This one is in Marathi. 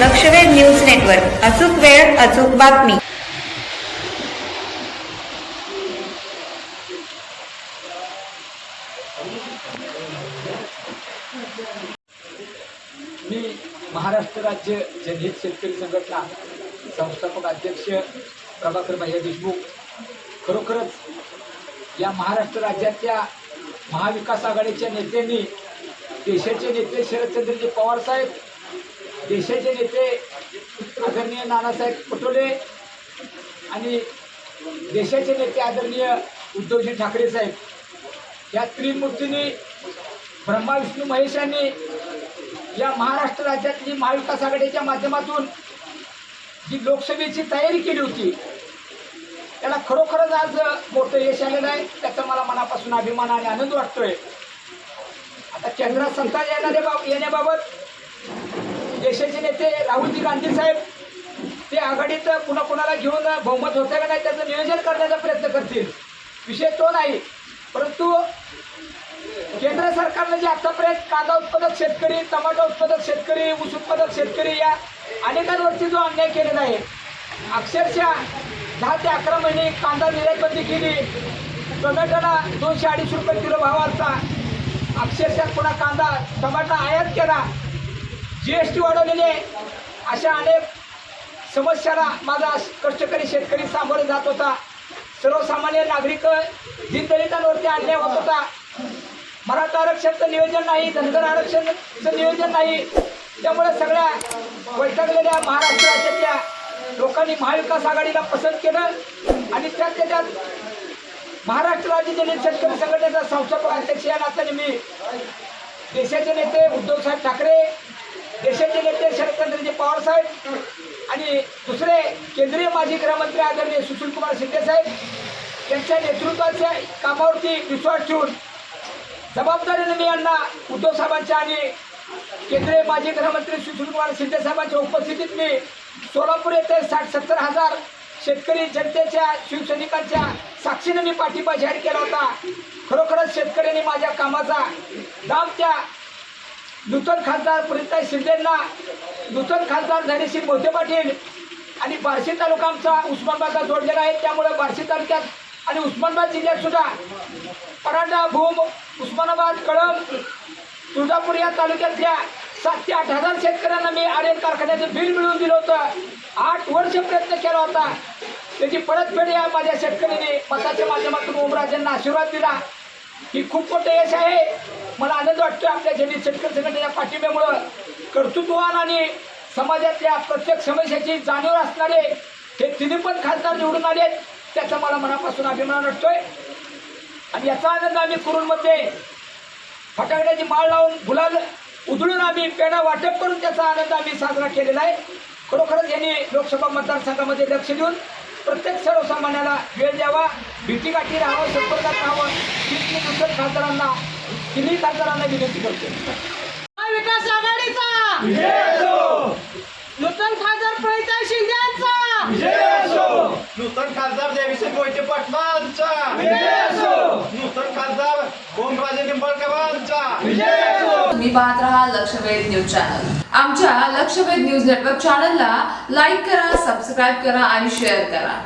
लक्षवेध न्यूज नेटवर्क. अचूक वेळ अचूक बातमी. मी महाराष्ट्र राज्य जनहित शेतकरी संघटना संस्थापक अध्यक्ष प्रभाकर भैया देशमुख. खरोखरच या महाराष्ट्र राज्यातल्या महाविकास आघाडीच्या नेत्यांनी देशाचे नेते शरदचंद्रजी पवार साहेब देशाचे नेते आदरणीय नानासाहेब पटोले आणि देशाचे नेते आदरणीय उद्धवजी ठाकरे साहेब या त्रिमूर्तींनी ब्रह्मा विष्णू महेश यांनी या महाराष्ट्र राज्यातली महाविकास आघाडीच्या माध्यमातून जी लोकसभेची तयारी केली होती त्याला खरोखरच आज मोठं यश आलेलं आहे त्याचा मला मनापासून अभिमान आणि आनंद वाटतोय. आता केंद्रात सत्ता येणाऱ्या बाब येण्याबाबत देशाचे नेते राहुलजी गांधी साहेब ते आघाडीत पुन्हा कुणाला घेऊन बहुमत होतं का नाही त्याचं नियोजन करण्याचा प्रयत्न करतील. विषय तो नाही. परंतु केंद्र सरकारनं जे आतापर्यंत कांदा उत्पादक शेतकरी टमाटा उत्पादक शेतकरी ऊस उत्पादक शेतकरी या अनेकांवरती जो अन्याय केलेला आहे अक्षरशः दहा ते अकरा महिने कांदा निर्यातबंदी केली टोमॅटोला दोनशे अडीचशे रुपये किलो भाव असता अक्षरशः पुन्हा कांदा टमाटा आयात केला. जी एस टी वाढवलेली आहे. अशा अनेक समस्याला माझा कष्टकरी शेतकरी सामोरे जात होता. सर्वसामान्य नागरिक दिनदलितांवरती अन्याय होत होता. मराठा आरक्षणचं नियोजन नाही धनगर आरक्षणचं नियोजन नाही. त्यामुळे सगळ्या वैतागलेल्या महाराष्ट्र राज्यातल्या लोकांनी महाविकास आघाडीला पसंत केलं आणि त्यात त्याच्यात महाराष्ट्र राज्य जनित शेतकरी संघटनेचा संस्थापक अध्यक्ष या नात्याने मी देशाचे नेते उद्धवसाहेब ठाकरे देशाचे नेते शरदचंद्रजी पवार साहेब आणि दुसरे केंद्रीय माजी गृहमंत्री आदरणीय सुशीलकुमार शिंदे साहेब यांच्या नेतृत्वाच्या कामावरती विश्वास ठेवून जबाबदारीने मी यांना उद्धव साहेबांच्या आणि केंद्रीय माजी गृहमंत्री सुशीलकुमार शिंदे साहेबांच्या उपस्थितीत मी सोलापूर येथे साठ सत्तर हजार शेतकरी जनतेच्या शिवसैनिकांच्या साक्षीने मी पाठिंबा जाहीर केला होता. खरोखरच शेतकऱ्यांनी माझ्या कामाचा दाम त्या नूतन खासदार प्रिताई शिंदेंना नूतन खासदार धैर्यशील मोठे पाटील आणि बार्शी तालुका आमचा उस्मानाबादला जोडलेला आहे. त्यामुळे बार्शी तालुक्यात आणि उस्मानाबाद जिल्ह्यात सुद्धा परांडा भूम उस्मानाबाद कळंब तुळजापूर या तालुक्यातल्या सात ते आठ हजार शेतकऱ्यांना मी आर कारखान्याचं बिल मिळवून दिलं होतं. आठ वर्ष प्रयत्न केला होता. त्याची परतफेड या माझ्या शेतकऱ्यांनी मताच्या माध्यमातून ओमराजांना आशीर्वाद दिला. ही खूप मोठं यश आहे. मला आनंद वाटतो आपल्या जनहित शेतकरी संघटनेच्या पाठिंब्यामुळं. कर्तृत्ववान आणि समाजातल्या प्रत्येक समस्याची जाणीव असणारे हे तिन्ही पण खासदार निवडून आले त्याचा मला मनापासून अभिमान वाटतोय. आणि याचा आनंद आम्ही कुरूंमध्ये फटाकड्याची माळ लावून गुलाल उधळून आम्ही पेढा वाटप करून त्याचा आनंद आम्ही साजरा केलेला आहे. खरोखरच यांनी लोकसभा मतदारसंघामध्ये लक्ष देऊन प्रत्येक सर्वसामान्याला वेळ द्यावा. भीतीगाठी राहावं संपर्कात राहावं. मी दुसऱ्या खासदारांना तिन्ही खासदारांना विनंती करतो. महाविकास आघाडीचा नूतन खासदार प्रणिता शिंदेचा नूतन खासदार देवीसिंग मोहिते पाटलांचा नूतन खासदार ओमराजे निंबाळकरांचा. तुम्ही पाहत राहा लक्षवेध न्यूज चॅनल. आमच्या लक्षवेध न्यूज नेटवर्क चॅनलला लाईक करा सबस्क्राईब करा आणि शेअर करा.